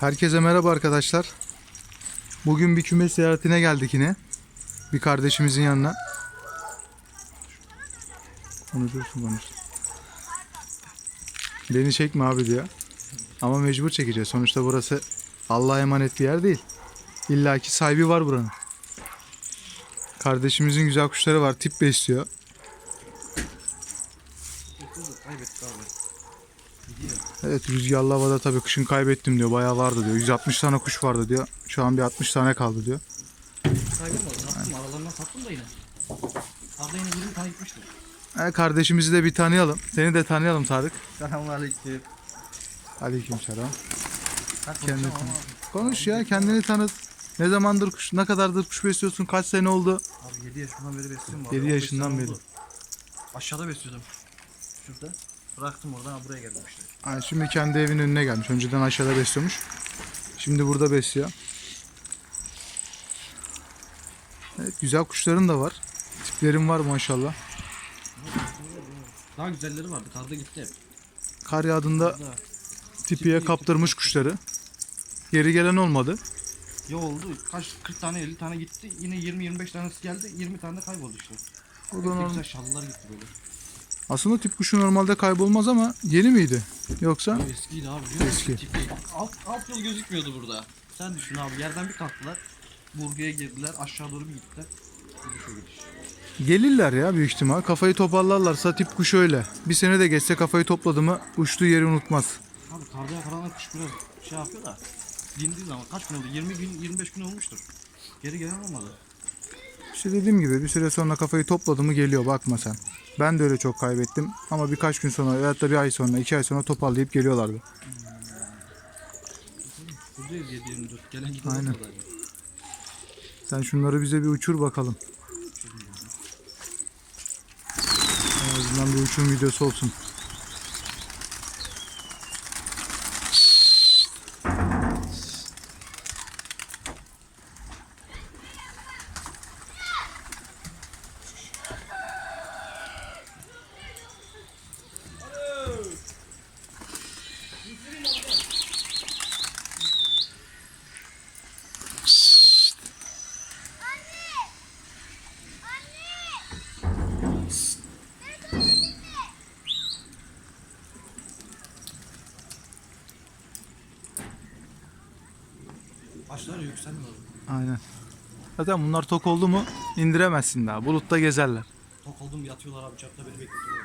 Herkese merhaba arkadaşlar. Bugün bir küme ziyaretine geldik yine. Bir kardeşimizin yanına. Konuşursun konuş. Beni çekme abi diyor. Ama mecbur çekeceğiz. Sonuçta burası Allah'a emanet bir yer değil. İlla ki sahibi var buranın. Kardeşimizin güzel kuşları var. Tip besliyor. Kaybettik abi. Evet rüzgarlı havada tabii kışın kaybettim diyor. Bayağı vardı diyor. 160 tane kuş vardı diyor. Şu an bir 60 tane kaldı diyor. Kaybolmadı. Sattım aralarından sattım da yine. Arada yine 20 tane gitmiştir. E, kardeşimizi de bir tanıyalım. Seni de tanıyalım Tarık. Selamünaleyküm. Aleykümselam. Kaç Kendini tanı. Konuş ya kendini tanıt. Ne zamandır kuş, ne kadardır kuş besliyorsun? Kaç sene oldu? Abi 7 yaşından beri besliyorum abi. 7 15 yaşından sene beri. oldu. Aşağıda besliyordum. Şurada. Bıraktım oradan ha, buraya geldim işte. Yani şimdi kendi evin önüne gelmiş. Önceden aşağıda besliyormuş. Şimdi burada besliyor. Evet güzel kuşların da var. Tiplerin var maşallah. Daha güzelleri vardı. Karda gitti hep. Kar yağdığında Burada. tipiye kaptırmış kuşları. Geri gelen olmadı. Ya oldu. Kaç 40 tane 50 tane gitti. Yine 20-25 tanesi geldi. 20 tane de kayboldu işte. O da normal. güzel şallılar gitti böyle. Aslında tip kuşu normalde kaybolmaz ama yeni miydi? Yoksa? Ya eskiydi abi. musun? Eski. Tipi. Alt, alt yol gözükmüyordu burada. Sen düşün abi yerden bir kalktılar. Burguya girdiler aşağı doğru bir gittiler. Gidiş o gidiş. Gelirler ya büyük ihtimal. Kafayı toparlarlarsa tip kuş öyle. Bir sene de geçse kafayı topladı mı uçtuğu yeri unutmaz. Abi karda yakalanan kuş biraz şey yapıyor da. Dindiği zaman kaç gün oldu? 20 gün 25 gün olmuştur. Geri gelen olmadı. İşte dediğim gibi bir süre sonra kafayı topladı mı geliyor bakma sen. Ben de öyle çok kaybettim ama birkaç gün sonra veyahut da bir ay sonra iki ay sonra toparlayıp geliyorlardı. Buradayız 7 24. Gelen giden Aynen. Sen şunları bize bir uçur bakalım. En azından bir uçum videosu olsun. Başlar yükselmiyor. Aynen. Zaten bunlar tok oldu mu indiremezsin daha. Bulutta gezerler. Tok oldum yatıyorlar abi çatıda beni bekletiyorlar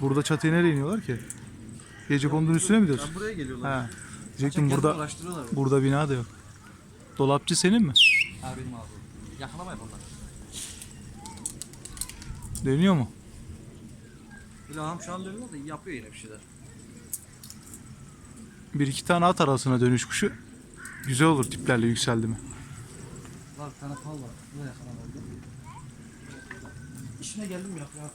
burada. Çatıya nereye iniyorlar ki? Gece konduğun üstüne mi diyorsun? Ya buraya geliyorlar. Ha. Diyecektim Kaçak burada araştırıyorlar. burada bina da yok. Dolapçı senin mi? Ha benim abi. Yakalama yap onları. Dönüyor mu? İlham şu an dönüyor da yapıyor yine bir şeyler. Bir iki tane at arasına dönüş kuşu. Güzel olur tiplerle yükseldi mi? Var bir tane fal var. Bu da yakalamadı. İşine geldim mi yapıyor?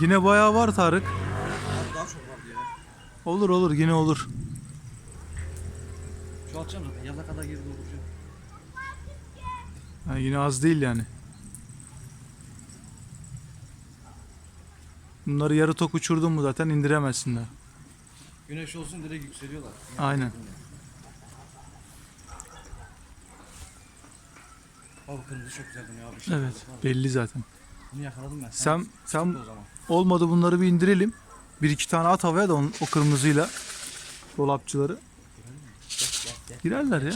Yine bayağı var Tarık. Ya. Olur olur yine olur. Yine az değil yani. Bunları yarı tok uçurdun mu zaten indiremezsin daha. Güneş olsun direkt yükseliyorlar. Aynen. Abi kırmızı çok güzel dönüyor abi. Evet belli zaten. Bunu yakaladım ben. Sen sen zaman. olmadı bunları bir indirelim. Bir iki tane at havaya da onun, o kırmızıyla dolapçıları. Girerler ya.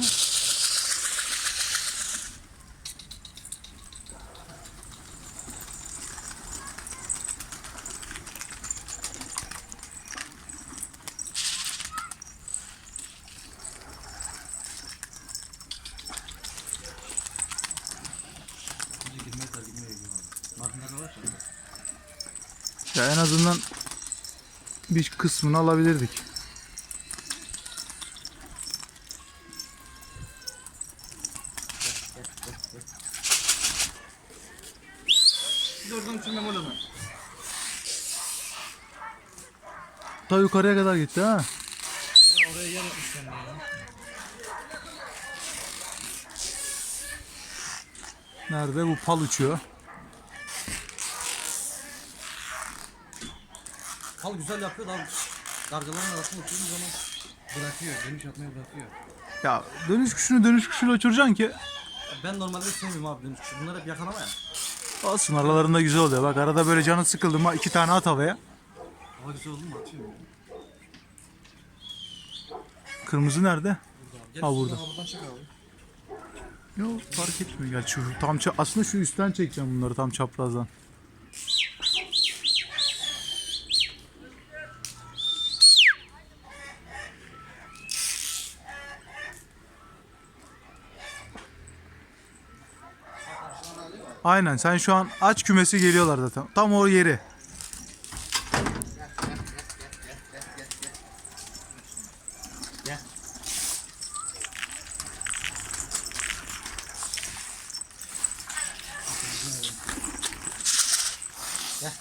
Bizi girmezler girmeye gidiyor abi. Martinler var ya. En azından bir kısmını alabilirdik. Ta yukarıya kadar gitti ha. Aynen Oraya yer yapmış kendine ya. Nerede? Bu pal uçuyor. Kal güzel yapıyor da abi. Kargaların arasında uçurduğu zaman bırakıyor. Dönüş atmayı bırakıyor. Ya dönüş kuşunu dönüş kuşuyla uçuracaksın ki Ben normalde sevmiyorum abi dönüş kuşu. Bunlar hep yakalama ya. olsun aralarında güzel oluyor. Bak arada böyle canın sıkıldı mı iki tane at havaya. Hava güzel oldu mu atıyor. Kırmızı nerede? Gel Ha, üstüne burada. abi, Buradan çek abi. Yok fark etmiyor. Gel şu tam ça- aslında şu üstten çekeceğim bunları tam çaprazdan. Aynen sen şu an aç kümesi geliyorlar zaten. Tam o yeri. Gel. Gel.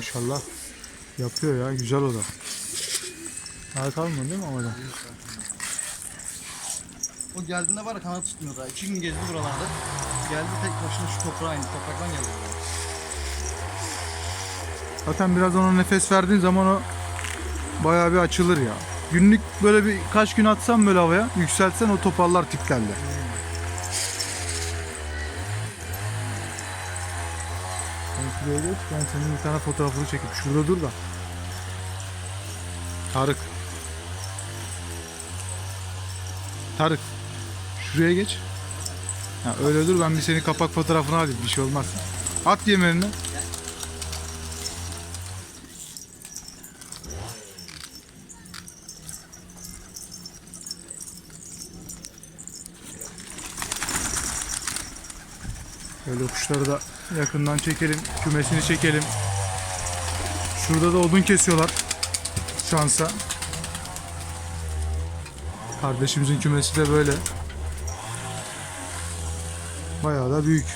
Maşallah. Yapıyor ya güzel o da. Daha kalmadı değil mi havada? O geldiğinde var ya kanat tutmuyor daha. İki gün gezdi buralarda. Geldi tek başına şu toprağa indi. Topraktan geldi. Zaten biraz ona nefes verdiğin zaman o bayağı bir açılır ya. Günlük böyle bir kaç gün atsan böyle havaya yükseltsen o topallar tiplerle. Sen geç, ben senin bir tane fotoğrafını çekip şurada dur da. Tarık. Tarık. Şuraya geç. Ha, öyle dur ben bir senin kapak fotoğrafını alayım bir şey olmaz. At yemeğini. Kuşları da yakından çekelim. Kümesini çekelim. Şurada da odun kesiyorlar. Şansa. Kardeşimizin kümesi de böyle. Bayağı da büyük.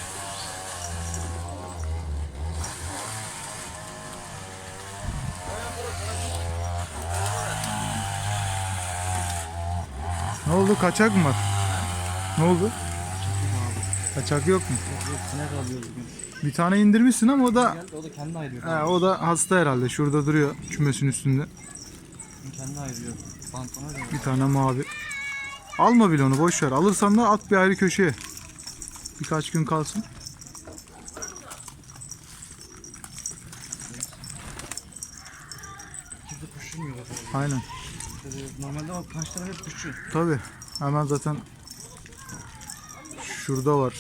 Ne oldu? Kaçak mı? Ne oldu? Kaçak yok mu? Yok sinek bugün. Bir tane indirmişsin ama o da Geldi o da kendi ayırıyor. he, o da hasta herhalde. Şurada duruyor kümesin üstünde. Kendi ayırıyor. Pantolona göre. Bir tane mavi. Alma bile onu boş ver. Alırsan da at bir ayrı köşeye. Birkaç gün kalsın. Kimse zaten. Aynen. Normalde ama kaçlar hep kuşçu. Tabi. Hemen zaten şurada var.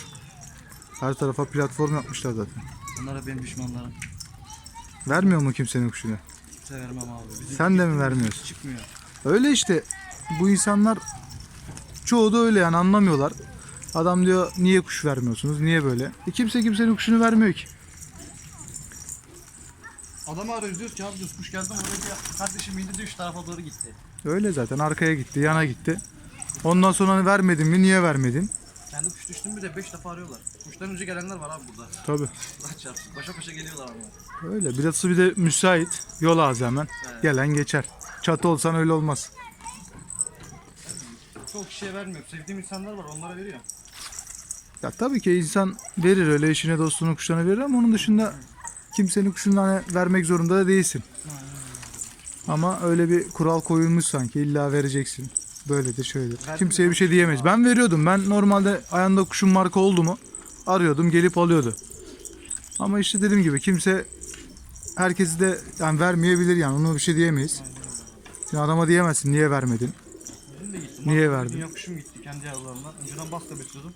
Her tarafa platform yapmışlar zaten. Bunlar benim düşmanlarım. Vermiyor mu kimsenin kuşunu? Kimse vermem abi. Bizim Sen de mi vermiyorsun? Çıkmıyor. Öyle işte. Bu insanlar çoğu da öyle yani anlamıyorlar. Adam diyor niye kuş vermiyorsunuz? Niye böyle? E kimse kimsenin kuşunu vermiyor ki. Adamı arıyoruz diyoruz ki abi diyoruz kuş geldi mi oraya. Kardeşim indi diyor şu tarafa doğru gitti. Öyle zaten arkaya gitti, yana gitti. Ondan sonra hani vermedin mi? Niye vermedin? Kendi kuş düştüm bir de 5 defa arıyorlar. Kuştan önce gelenler var abi burada. Tabi. Allah çarpsın. Başa başa geliyorlar ama. Öyle. Burası bir de müsait. Yol ağzı hemen. Evet. Gelen geçer. Çatı olsan öyle olmaz. Çok kişiye vermiyor. Sevdiğim insanlar var onlara veriyor. Ya tabii ki insan verir öyle eşine dostunu kuşlarına verir ama onun dışında kimsenin kuşunu hani vermek zorunda da değilsin. Ama öyle bir kural koyulmuş sanki illa vereceksin. Böyledir şöyledir. Verdim Kimseye mi? bir şey diyemeyiz. Ben veriyordum. Ben normalde ayağında kuşun marka oldu mu arıyordum gelip alıyordu. Ama işte dediğim gibi kimse herkesi de yani vermeyebilir yani ona bir şey diyemeyiz. Şimdi adama diyemezsin niye vermedin. Benim de gittim. Niye Bak, verdin? Dünya kuşum gitti kendi yavrularımla. Önceden bas da besliyordum.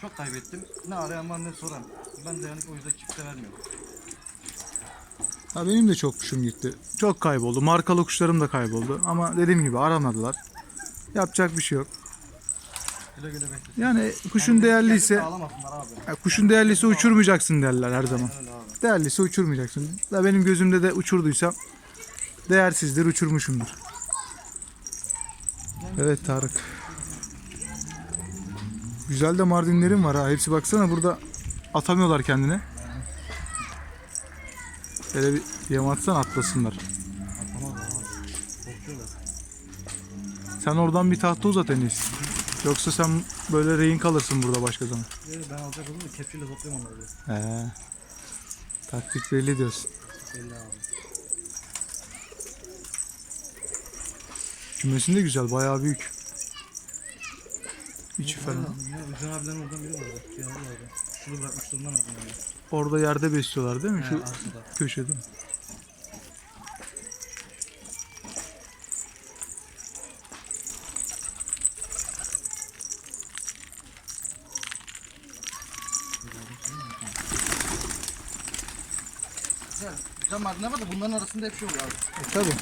Çok kaybettim. Ne arayan var ne soran. Ben de yani o yüzden kimse vermiyorum. Ha benim de çok kuşum gitti. Çok kayboldu. Markalı kuşlarım da kayboldu. Ama dediğim gibi aramadılar. Yapacak bir şey yok. Güle güle bekle. Yani kuşun değerliyse, kuşun değerlisi uçurmayacaksın derler her zaman. Değerlisi uçurmayacaksın. Da benim gözümde de uçurduysam değersizdir, uçurmuşumdur. Evet Tarık. Güzel de Mardinlerim var ha. Hepsi baksana burada atamıyorlar kendine. Böyle bir yem atsan atlasınlar. Sen oradan bir tahta uzat en iyisi. Yoksa sen böyle rehin kalırsın burada başka zaman. Ee, ben alacak oldum da kepçeyle topluyorum onları. He. Taktik belli diyorsun. Belli abi. Kümesin de güzel, bayağı büyük. İçi falan. Hüseyin abilerin oradan biri vardı. Abi vardı. Şunu ben oradan abi. Orada yerde besliyorlar değil mi? He, Şu arkada. köşede. Güzel. Madene var da bunların arasında hep şey oluyor abi. E, tabii.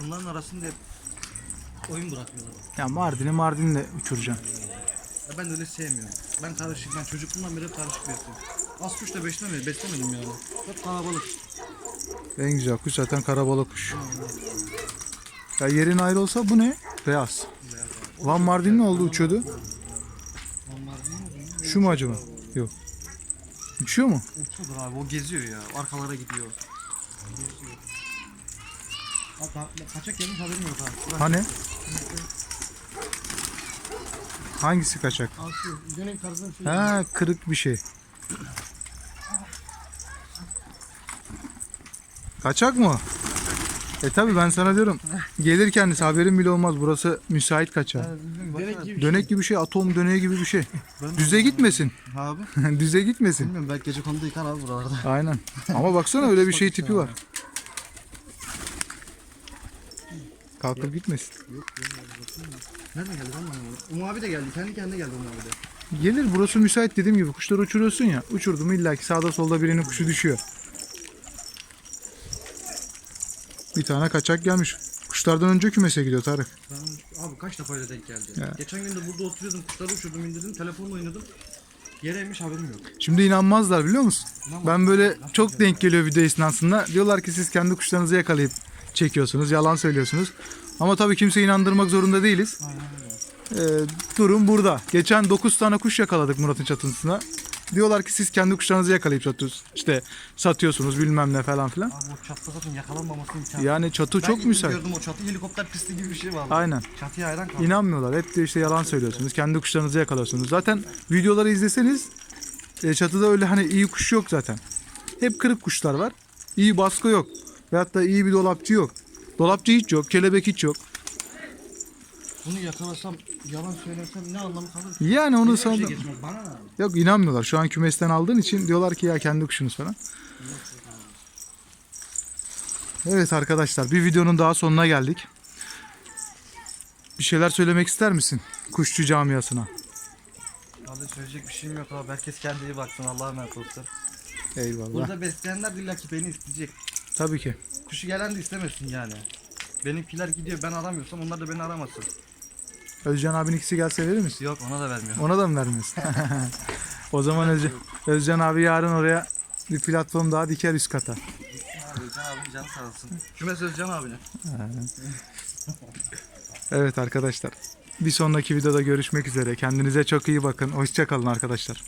Bunların arasında hep oyun bırakıyorlar. Ya Mardin'i Mardin'le uçuracaksın. Ya ben de öyle sevmiyorum. Ben karışık, ben çocukluğumdan beri hep karışık besliyorum. Az kuş da beslemedim, beslemedim yani. Hep kalabalık. En güzel kuş zaten karabalık kuş. Ya yerin ayrı olsa bu ne? Beyaz. Van Mardin ne oldu uçuyordu? Şu mu acaba? Yok. Uçuyor mu? Uçuyordur abi, o geziyor ya. Arkalara gidiyor. Geziyor. Hatta kaçak gelmiş haberim yok abi. Hani? Hangisi kaçak? Şu, bir şey. Ha kırık bir şey. Kaçak mı? E tabi ben sana diyorum. Gelir kendisi haberin bile olmaz. Burası müsait kaçak. Dönek gibi Dönek gibi bir şey, atom döneği gibi bir şey. Düze gitmesin. Abi. Düze gitmesin. Bilmiyorum belki gece konuda yıkar abi buralarda. Aynen. Ama baksana öyle bir şey tipi var. Kalkıp gitmesin. Nereden geldi lan bana? Um abi de geldi. Kendi kendine geldi Um abi de. Gelir burası müsait dediğim gibi kuşları uçuruyorsun ya. Uçurdum illa ki sağda solda birinin kuşu düşüyor. Bir tane kaçak gelmiş. Kuşlardan önce kümese gidiyor Tarık. Ben, abi kaç defa öyle denk geldi. Ya. Geçen gün de burada oturuyordum. Kuşları uçurdum indirdim. Telefonla oynadım. Yere inmiş haberim yok. Şimdi inanmazlar biliyor musun? İnanmaz. Ben böyle çok denk geliyor video esnasında. Diyorlar ki siz kendi kuşlarınızı yakalayıp çekiyorsunuz. Yalan söylüyorsunuz. Ama tabii kimseyi inandırmak zorunda değiliz. Ee, durum burada. Geçen 9 tane kuş yakaladık Murat'ın çatısına. Diyorlar ki siz kendi kuşlarınızı yakalayıp satıyorsunuz. İşte satıyorsunuz bilmem ne falan filan. Abi o çatıda zaten yakalanmaması imkanı. Yani çatı Ben çok gittim müsait. Gördüm o çatı helikopter pisti gibi bir şey vardı. Aynen. Çatıya hayran kaldım. İnanmıyorlar. Hep de işte yalan söylüyorsunuz. Kendi kuşlarınızı yakalıyorsunuz. Zaten videoları izleseniz e, çatıda öyle hani iyi kuş yok zaten. Hep kırık kuşlar var. İyi baskı yok. Veyahut da iyi bir dolapçı yok. Dolapçı hiç yok. Kelebek hiç yok. Bunu yakalasam, yalan söylersem ne anlamı kalır ki? Yani onu şey sana... geçmez. Bana ne abi? Yok inanmıyorlar. Şu an kümesten aldığın için diyorlar ki ya kendi kuşunuz falan. Evet arkadaşlar bir videonun daha sonuna geldik. Bir şeyler söylemek ister misin kuşçu camiasına? Abi söyleyecek bir şeyim yok abi. Herkes kendine iyi baksın. Allah'a emanet olsun. Eyvallah. Burada besleyenler illa ki beni isteyecek. Tabii ki. Kuşu gelen de istemesin yani. Benimkiler gidiyor ben aramıyorsam onlar da beni aramasın. Özcan abinin ikisi gelse verir misin? Yok ona da vermiyor. Ona da mı vermiyorsun? o zaman Özcan, Özcan abi yarın oraya bir platform daha diker üst kata. Özcan abi can sağ olsun. Kümes Özcan abine. Evet arkadaşlar. Bir sonraki videoda görüşmek üzere. Kendinize çok iyi bakın. Hoşçakalın arkadaşlar.